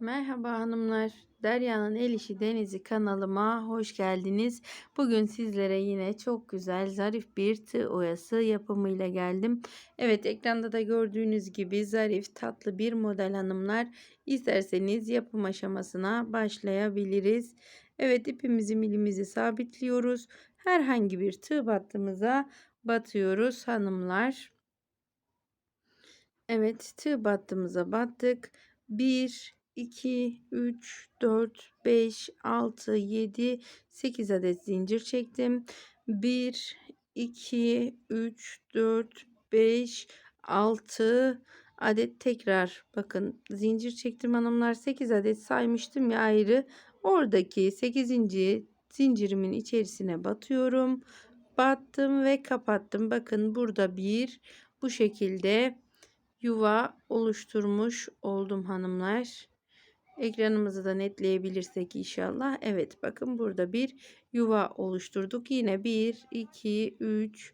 Merhaba hanımlar. Derya'nın El İşi Denizi kanalıma hoş geldiniz. Bugün sizlere yine çok güzel zarif bir tığ oyası yapımıyla geldim. Evet ekranda da gördüğünüz gibi zarif tatlı bir model hanımlar. İsterseniz yapım aşamasına başlayabiliriz. Evet ipimizi milimizi sabitliyoruz. Herhangi bir tığ battığımıza batıyoruz hanımlar. Evet tığ battığımıza battık. 1 2, 3, 4, 5, 6, 7, 8 adet zincir çektim. 1, 2, 3, 4, 5, 6 adet tekrar bakın zincir çektim hanımlar 8 adet saymıştım ya ayrı oradaki 8. zincirimin içerisine batıyorum battım ve kapattım bakın burada bir bu şekilde yuva oluşturmuş oldum hanımlar Ekranımızı da netleyebilirsek inşallah. Evet bakın burada bir yuva oluşturduk. Yine 1, 2, 3,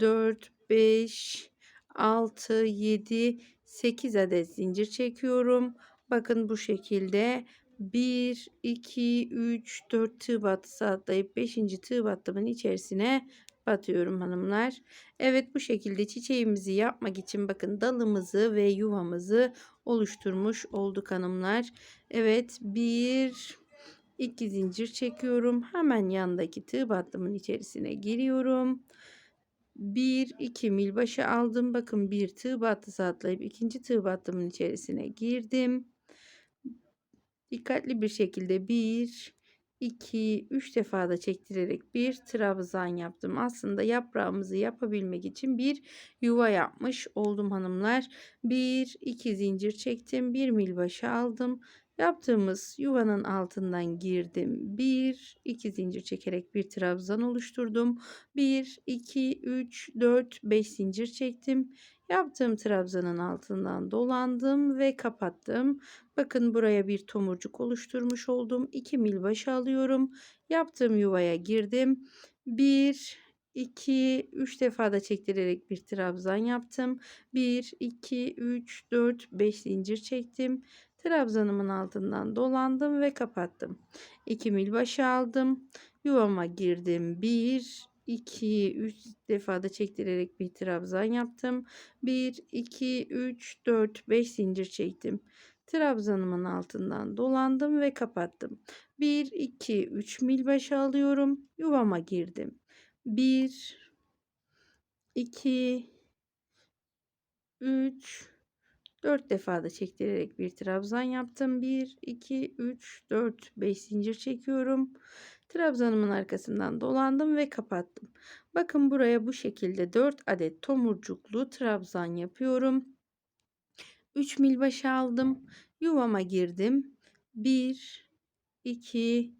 4, 5, 6, 7, 8 adet zincir çekiyorum. Bakın bu şekilde 1, 2, 3, 4 tığ battısı atlayıp 5. tığ battımın içerisine batıyorum hanımlar. Evet bu şekilde çiçeğimizi yapmak için bakın dalımızı ve yuvamızı oluşturmuş olduk hanımlar. Evet bir iki zincir çekiyorum. Hemen yandaki tığ battımın içerisine giriyorum. Bir iki mil başı aldım. Bakın bir tığ battısı atlayıp ikinci tığ battımın içerisine girdim. Dikkatli bir şekilde bir 2, 3 defa da çektirerek bir trabzan yaptım. Aslında yaprağımızı yapabilmek için bir yuva yapmış oldum hanımlar. 1, 2 zincir çektim. 1 mil başı aldım. Yaptığımız yuvanın altından girdim. 1, 2 zincir çekerek bir trabzan oluşturdum. 1, 2, 3, 4, 5 zincir çektim. Yaptığım trabzanın altından dolandım ve kapattım. Bakın buraya bir tomurcuk oluşturmuş oldum. 2 mil baş alıyorum. Yaptığım yuvaya girdim. 1 2 3 defa da çektirerek bir trabzan yaptım. 1 2 3 4 5 zincir çektim. Trabzanımın altından dolandım ve kapattım. 2 mil başı aldım. Yuvama girdim. 1 2 3 defa da çektirerek bir trabzan yaptım. 1 2 3 4 5 zincir çektim. Trabzanımın altından dolandım ve kapattım. 1 2 3 mil başı alıyorum. Yuvama girdim. 1 2 3 4 defa da çektirerek bir trabzan yaptım. 1 2 3 4 5 zincir çekiyorum. Trabzanımın arkasından dolandım ve kapattım. Bakın buraya bu şekilde 4 adet tomurcuklu trabzan yapıyorum. 3 mil başı aldım. Yuvama girdim. 1 2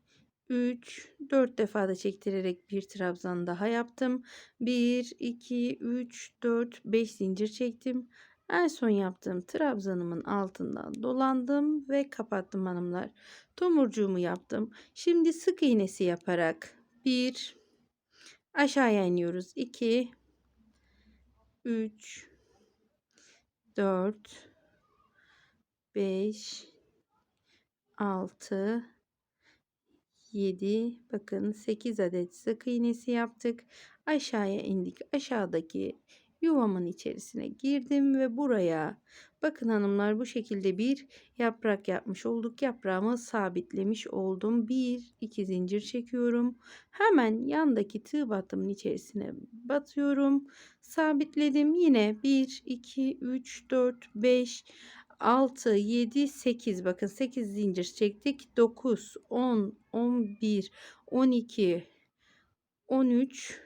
3 4 defa da çektirerek bir trabzan daha yaptım. 1 2 3 4 5 zincir çektim. En son yaptığım trabzanımın altından dolandım ve kapattım hanımlar. Tomurcuğumu yaptım. Şimdi sık iğnesi yaparak 1 aşağıya iniyoruz. 2 3 4 5 6 7 bakın 8 adet sık iğnesi yaptık. Aşağıya indik. Aşağıdaki yuvamın içerisine girdim ve buraya bakın hanımlar bu şekilde bir yaprak yapmış olduk. Yaprağımı sabitlemiş oldum. 1 2 zincir çekiyorum. Hemen yandaki tığ battımın içerisine batıyorum. Sabitledim. Yine 1 2 3 4 5 6 7 8 bakın 8 zincir çektik. 9 10 11 12 13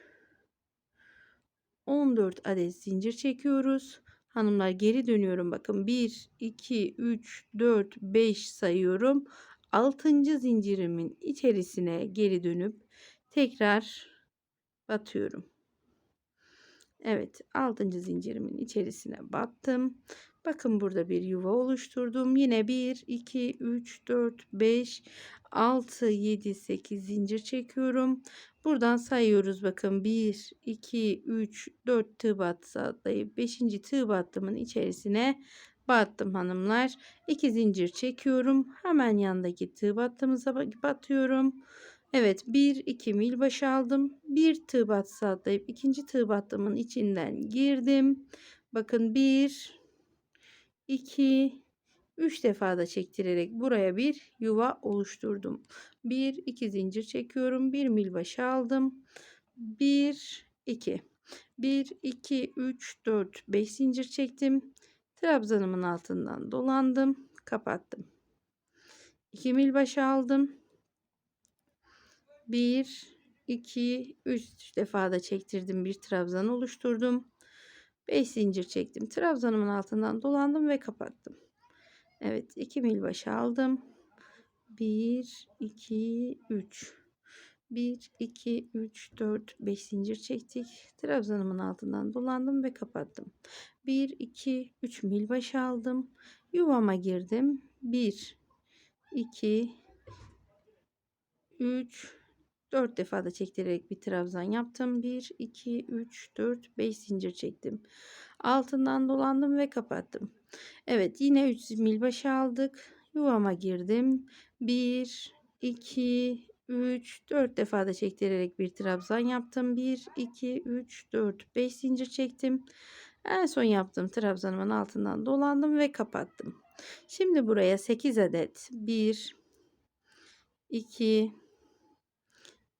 14 adet zincir çekiyoruz. Hanımlar geri dönüyorum. Bakın 1, 2, 3, 4, 5 sayıyorum. 6. zincirimin içerisine geri dönüp tekrar batıyorum. Evet 6. zincirimin içerisine battım. Bakın burada bir yuva oluşturdum. Yine 1, 2, 3, 4, 5, 6, 7, 8 zincir çekiyorum. Buradan sayıyoruz bakın 1, 2, 3, 4 tığ battı atlayıp 5. tığ battımın içerisine battım hanımlar. 2 zincir çekiyorum. Hemen yandaki tığ battığımıza ba- batıyorum. Evet 1 2 mil başı aldım. Bir tığ batısı atlayıp ikinci tığ battımın içinden girdim. Bakın 1 2 3 defa da çektirerek buraya bir yuva oluşturdum. 1 2 zincir çekiyorum. 1 mil başı aldım. 1 2 1 2 3 4 5 zincir çektim. Trabzanımın altından dolandım, kapattım. 2 mil başı aldım. 1 2 3 defa da çektirdim. Bir trabzan oluşturdum. 5 zincir çektim. Trabzanımın altından dolandım ve kapattım. Evet, 2 mil başı aldım. 1 2 3 1 2 3 4 5 zincir çektik. Trabzanımın altından dolandım ve kapattım. 1 2 3 mil başı aldım. Yuvama girdim. 1 2 3 4 defa da çektirerek bir trabzan yaptım. 1 2 3 4 5 zincir çektim. Altından dolandım ve kapattım. Evet yine 3 mil başı aldık. Yuvama girdim. 1 2 3 4 defa da çektirerek bir trabzan yaptım. 1 2 3 4 5 zincir çektim. En son yaptığım trabzanımın altından dolandım ve kapattım. Şimdi buraya 8 adet 1 2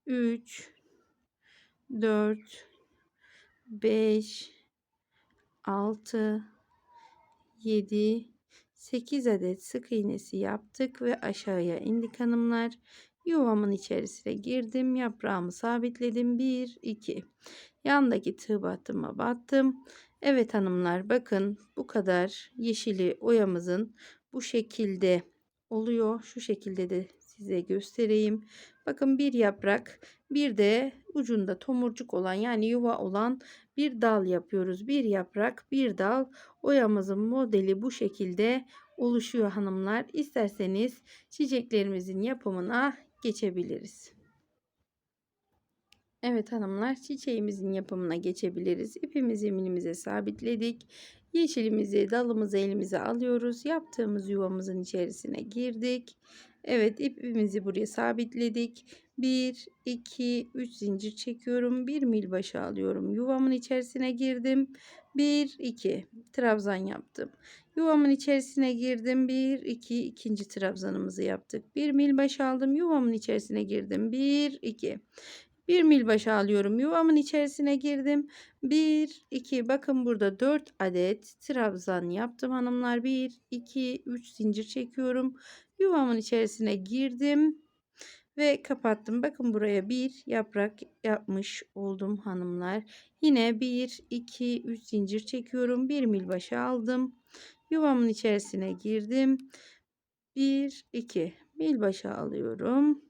3 4 5 6 7 8 adet sık iğnesi yaptık ve aşağıya indik hanımlar. Yuvamın içerisine girdim. Yaprağımı sabitledim. 1 2 Yandaki tığ battıma battım. Evet hanımlar bakın bu kadar yeşili oyamızın bu şekilde oluyor. Şu şekilde de size göstereyim. Bakın bir yaprak bir de ucunda tomurcuk olan yani yuva olan bir dal yapıyoruz. Bir yaprak bir dal oyamızın modeli bu şekilde oluşuyor hanımlar. İsterseniz çiçeklerimizin yapımına geçebiliriz. Evet hanımlar çiçeğimizin yapımına geçebiliriz. İpimizi minimize sabitledik. Yeşilimizi dalımızı elimize alıyoruz. Yaptığımız yuvamızın içerisine girdik. Evet ipimizi buraya sabitledik. 1, 2, 3 zincir çekiyorum. 1 mil başı alıyorum. Yuvamın içerisine girdim. 1, 2 trabzan yaptım. Yuvamın içerisine girdim. 1, 2 ikinci trabzanımızı yaptık. 1 mil başı aldım. Yuvamın içerisine girdim. 1, 2 bir mil başı alıyorum. Yuvamın içerisine girdim. 1, 2 bakın burada 4 adet trabzan yaptım hanımlar. 1, 2, 3 zincir çekiyorum. Yuvamın içerisine girdim ve kapattım. Bakın buraya bir yaprak yapmış oldum hanımlar. Yine 1, 2, 3 zincir çekiyorum. 1 mil başı aldım. Yuvamın içerisine girdim. 1, 2 mil başı alıyorum.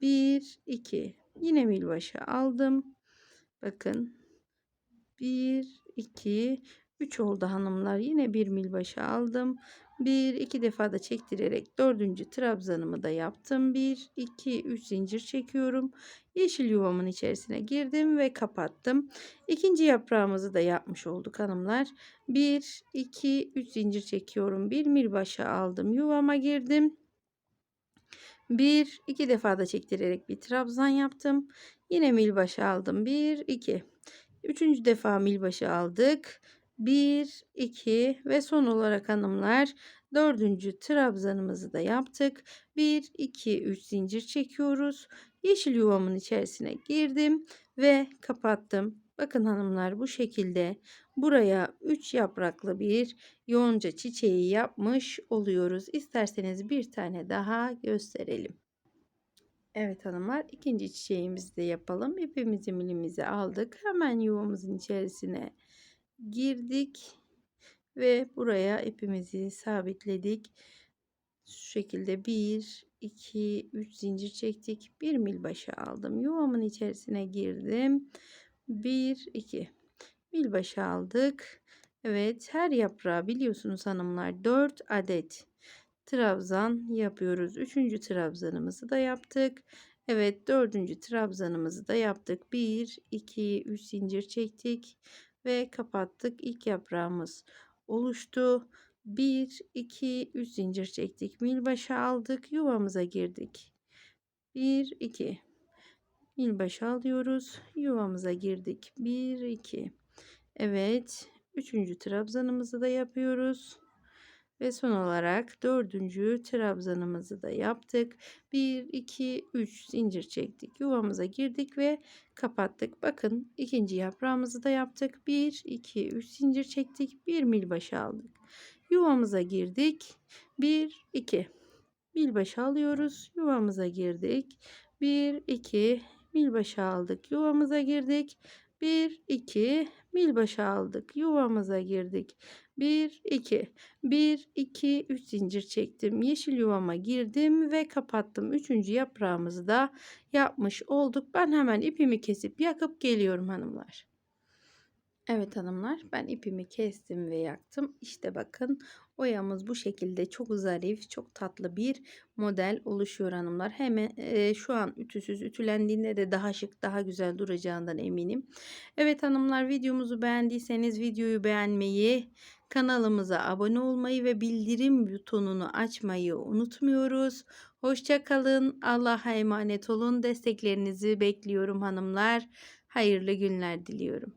1 2 yine mil başı aldım bakın 1 2 3 oldu hanımlar yine bir mil başı aldım bir iki defa da çektirerek dördüncü trabzanımı da yaptım 1 2 3 zincir çekiyorum yeşil yuvamın içerisine girdim ve kapattım ikinci yaprağımızı da yapmış olduk hanımlar 1 2 3 zincir çekiyorum bir mil başı aldım yuvama girdim bir iki defa da çektirerek bir trabzan yaptım. Yine mil başı aldım. Bir iki. Üçüncü defa mil başı aldık. Bir iki ve son olarak hanımlar dördüncü trabzanımızı da yaptık. Bir iki üç zincir çekiyoruz. Yeşil yuvamın içerisine girdim ve kapattım. Bakın hanımlar bu şekilde buraya 3 yapraklı bir yonca çiçeği yapmış oluyoruz. İsterseniz bir tane daha gösterelim. Evet hanımlar ikinci çiçeğimizi de yapalım. İpimizi milimizi aldık. Hemen yuvamızın içerisine girdik ve buraya ipimizi sabitledik. Şu şekilde 1 2 3 zincir çektik. 1 mil başı aldım. Yuvamın içerisine girdim. 1 2 mil başı aldık. Evet her yaprağı biliyorsunuz hanımlar 4 adet trabzan yapıyoruz. Üçüncü trabzanımızı da yaptık. Evet dördüncü trabzanımızı da yaptık. 1 2 3 zincir çektik ve kapattık. İlk yaprağımız oluştu. 1 2 3 zincir çektik. Mil başı aldık. Yuvamıza girdik. 1 2 Mil başı alıyoruz. Yuvamıza girdik. 1 2 Evet. Üçüncü trabzanımızı da yapıyoruz. Ve son olarak dördüncü trabzanımızı da yaptık. 1, 2, 3 zincir çektik. Yuvamıza girdik ve kapattık. Bakın ikinci yaprağımızı da yaptık. 1, 2, 3 zincir çektik. 1 mil başı aldık. Yuvamıza girdik. 1, 2 mil başı alıyoruz. Yuvamıza girdik. 1, 2 mil başı aldık. Yuvamıza girdik. 1, 2 mil başı aldık. Yuvamıza girdik. 1, 2 1, 2, 3 zincir çektim. Yeşil yuvama girdim ve kapattım. Üçüncü yaprağımızı da yapmış olduk. Ben hemen ipimi kesip yakıp geliyorum hanımlar. Evet hanımlar ben ipimi kestim ve yaktım. İşte bakın oyamız bu şekilde çok zarif çok tatlı bir model oluşuyor hanımlar. Hemen e, şu an ütüsüz ütülendiğinde de daha şık daha güzel duracağından eminim. Evet hanımlar videomuzu beğendiyseniz videoyu beğenmeyi kanalımıza abone olmayı ve bildirim butonunu açmayı unutmuyoruz. Hoşça kalın. Allah'a emanet olun. Desteklerinizi bekliyorum hanımlar. Hayırlı günler diliyorum.